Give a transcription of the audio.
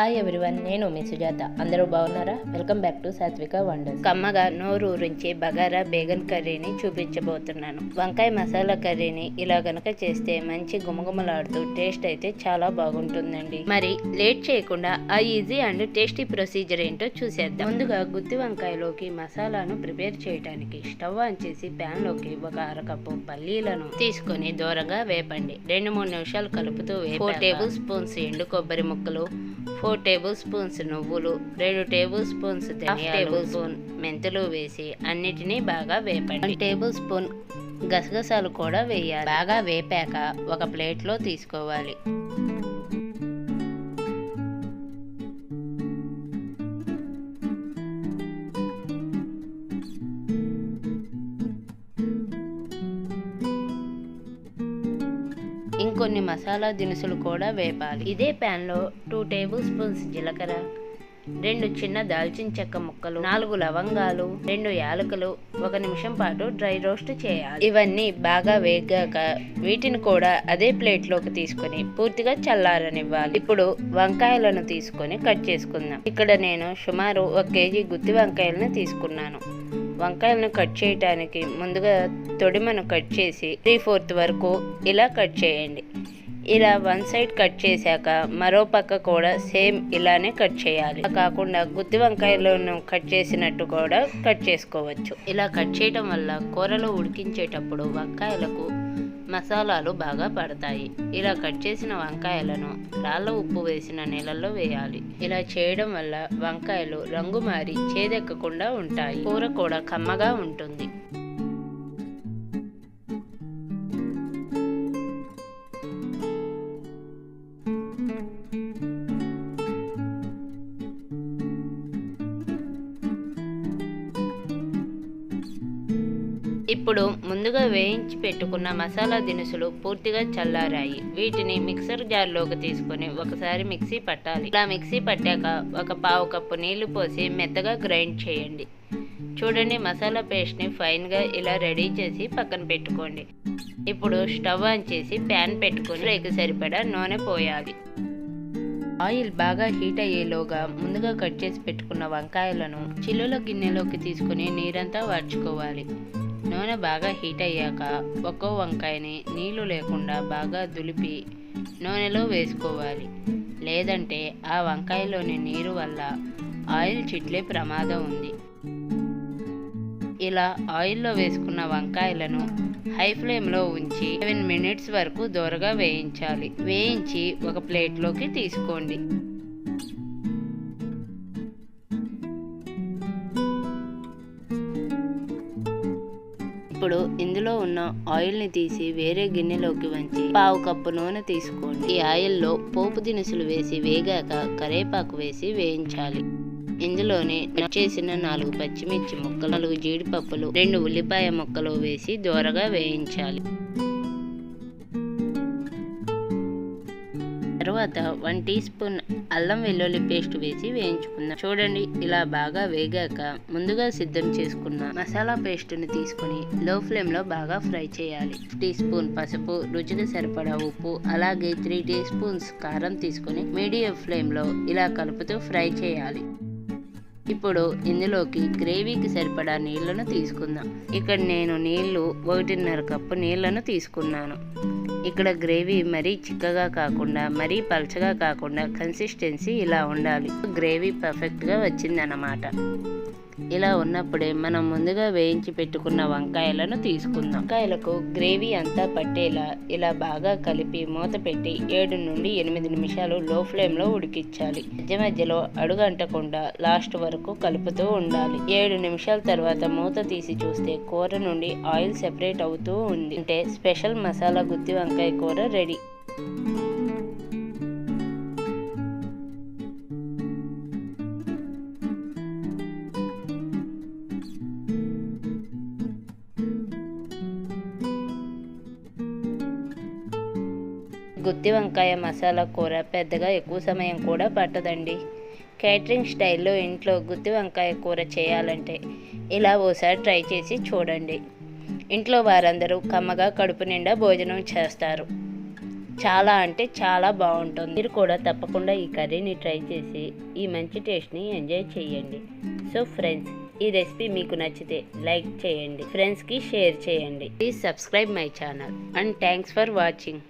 Hi everyone నేను మీ సుజాత. అందరూ బాగున్నారా? Welcome back to Satvika wonders కమ్మగా నోరు ఊరించి బగారా బేగన్ కర్రీని చూపించబోతున్నాను. వంకాయ మసాలా కర్రీని ఇలా గనక చేస్తే మంచి గుమగుమలాడుతూ టేస్ట్ అయితే చాలా బాగుంటుందండి. మరి లేట్ చేయకుండా ఆ ఈజీ అండ్ టేస్టీ ప్రొసీజర్ ఏంటో చూసేద్దాం. ముందుగా గుత్తి వంకాయలోకి మసాలాను ప్రిపేర్ చేయడానికి స్టవ్ ఆన్ చేసి ప్యాన్లోకి ఒక అరకప్పు పల్లీలను తీసుకొని దూరగా వేపండి. రెండు మూడు నిమిషాలు కలుపుతూ ఫోర్ టేబుల్ స్పూన్స్ ఎండు కొబ్బరి ముక్కలు ఫోర్ టేబుల్ స్పూన్స్ నువ్వులు రెండు టేబుల్ స్పూన్స్ టేబుల్ స్పూన్ మెంతులు వేసి అన్నిటినీ బాగా వేపండి. టేబుల్ స్పూన్ గసగసాలు కూడా వేయాలి. బాగా వేపాక ఒక ప్లేట్లో తీసుకోవాలి. కొన్ని మసాలా దినుసులు కూడా వేపాలి. ఇదే ప్యాన్లో టూ టేబుల్ స్పూన్స్ జీలకర్ర రెండు చిన్న దాల్చిన చెక్క ముక్కలు నాలుగు లవంగాలు రెండు యాలకులు ఒక నిమిషం పాటు డ్రై రోస్ట్ చేయాలి. ఇవన్నీ బాగా వేగాక వీటిని కూడా అదే ప్లేట్లోకి తీసుకొని పూర్తిగా చల్లారనివ్వాలి. ఇప్పుడు వంకాయలను తీసుకొని కట్ చేసుకుందాం. ఇక్కడ నేను సుమారు ఒక కేజీ గుత్తి వంకాయలను తీసుకున్నాను. వంకాయలను కట్ చేయడానికి ముందుగా తొడిమను కట్ చేసి త్రీ ఫోర్త్ వరకు ఇలా కట్ చేయండి. ఇలా వన్ సైడ్ కట్ చేశాక మరో పక్క కూడా సేమ్ ఇలానే కట్ చేయాలి. కాకుండా గుత్తి వంకాయలను కట్ చేసినట్టు కూడా కట్ చేసుకోవచ్చు. ఇలా కట్ చేయడం వల్ల కూరలో ఉడికించేటప్పుడు వంకాయలకు మసాలాలు బాగా పడతాయి. ఇలా కట్ చేసిన వంకాయలను రాళ్ళ ఉప్పు వేసిన నీళ్ళల్లో వేయాలి. ఇలా చేయడం వల్ల వంకాయలు రంగు మారి చేదెక్కకుండా ఉంటాయి. కూర కూడా కమ్మగా ఉంటుంది. ఇప్పుడు ముందుగా వేయించి పెట్టుకున్న మసాలా దినుసులు పూర్తిగా చల్లారాయి. వీటిని మిక్సర్ జార్లోకి తీసుకొని ఒకసారి మిక్సీ పట్టాలి. ఇలా మిక్సీ పట్టాక ఒక పావు కప్పు నీళ్ళు పోసి మెత్తగా గ్రైండ్ చేయండి. చూడండి మసాలా పేస్ట్ని ఫైన్గా ఇలా రెడీ చేసి పక్కన పెట్టుకోండి. ఇప్పుడు స్టవ్ ఆన్ చేసి ప్యాన్ పెట్టుకొని రేకు సరిపడా నూనె పోయాలి. ఆయిల్ బాగా హీట్ అయ్యేలోగా ముందుగా కట్ చేసి పెట్టుకున్న వంకాయలను చిల్లుల గిన్నెలోకి తీసుకుని నీరంతా వార్చుకోవాలి. నూనె బాగా హీట్ అయ్యాక ఒక్కో వంకాయని నీళ్ళు లేకుండా బాగా దులిపి నూనెలో వేసుకోవాలి. లేదంటే ఆ వంకాయలోని నీరు వల్ల ఆయిల్ చిట్లే ప్రమాదం ఉంది. ఇలా ఆయిల్లో వేసుకున్న వంకాయలను హై ఫ్లేమ్లో ఉంచి సెవెన్ మినిట్స్ వరకు దూరగా వేయించాలి. వేయించి ఒక ప్లేట్లోకి తీసుకోండి. ఇప్పుడు ఇందులో ఉన్న ఆయిల్ని తీసి వేరే గిన్నెలోకి వంచి పావు కప్పు నూనె తీసుకోండి. ఈ ఆయిల్లో పోపు దినుసులు వేసి వేగాక కరేపాకు వేసి వేయించాలి. ఇందులోనే చేసిన నాలుగు పచ్చిమిర్చి ముక్కలు నాలుగు జీడిపప్పులు రెండు ఉల్లిపాయ ముక్కలు వేసి దోరగా వేయించాలి. తర్వాత వన్ టీ స్పూన్ అల్లం వెల్లుల్లి పేస్ట్ వేసి వేయించుకుందాం. చూడండి ఇలా బాగా వేగాక ముందుగా సిద్ధం చేసుకున్న మసాలా పేస్ట్ని తీసుకుని లో ఫ్లేమ్లో బాగా ఫ్రై చేయాలి. టీ స్పూన్ పసుపు రుచికి సరిపడా ఉప్పు అలాగే త్రీ టీ స్పూన్స్ కారం తీసుకుని మీడియం ఫ్లేమ్లో ఇలా కలుపుతూ ఫ్రై చేయాలి. ఇప్పుడు ఇందులోకి గ్రేవీకి సరిపడా నీళ్ళను తీసుకుందాం. ఇక్కడ నేను నీళ్ళు ఒకటిన్నర కప్పు నీళ్ళను తీసుకున్నాను. ఇక్కడ గ్రేవీ మరీ చిక్కగా కాకుండా మరీ పలచగా కాకుండా కన్సిస్టెన్సీ ఇలా ఉండాలి. గ్రేవీ పర్ఫెక్ట్గా వచ్చిందన్నమాట. ఇలా ఉన్నప్పుడే మనం ముందుగా వేయించి పెట్టుకున్న వంకాయలను తీసుకుందాం. వంకాయలకు గ్రేవీ అంతా పట్టేలా ఇలా బాగా కలిపి మూత పెట్టి ఏడు నుండి ఎనిమిది నిమిషాలు లో ఫ్లేమ్లో ఉడికించాలి. మధ్య మధ్యలో అడుగంటకుండా లాస్ట్ వరకు కలుపుతూ ఉండాలి. ఏడు నిమిషాల తర్వాత మూత తీసి చూస్తే కూర నుండి ఆయిల్ సెపరేట్ అవుతూ ఉంది. అంటే స్పెషల్ మసాలా గుత్తి వంకాయ కూర రెడీ. గుత్తి వంకాయ మసాలా కూర పెద్దగా ఎక్కువ సమయం కూడా పట్టదండి. కేటరింగ్ స్టైల్లో ఇంట్లో గుత్తి వంకాయ కూర చేయాలంటే ఇలా ఓసారి ట్రై చేసి చూడండి. ఇంట్లో వారందరూ కమ్మగా కడుపు నిండా భోజనం చేస్తారు. చాలా అంటే చాలా బాగుంటుంది. మీరు కూడా తప్పకుండా ఈ కర్రీని ట్రై చేసి ఈ మంచి టేస్ట్ని ఎంజాయ్ చేయండి. సో ఫ్రెండ్స్ ఈ రెసిపీ మీకు నచ్చితే లైక్ చేయండి. ఫ్రెండ్స్కి షేర్ చేయండి. Please subscribe my channel and thanks for watching.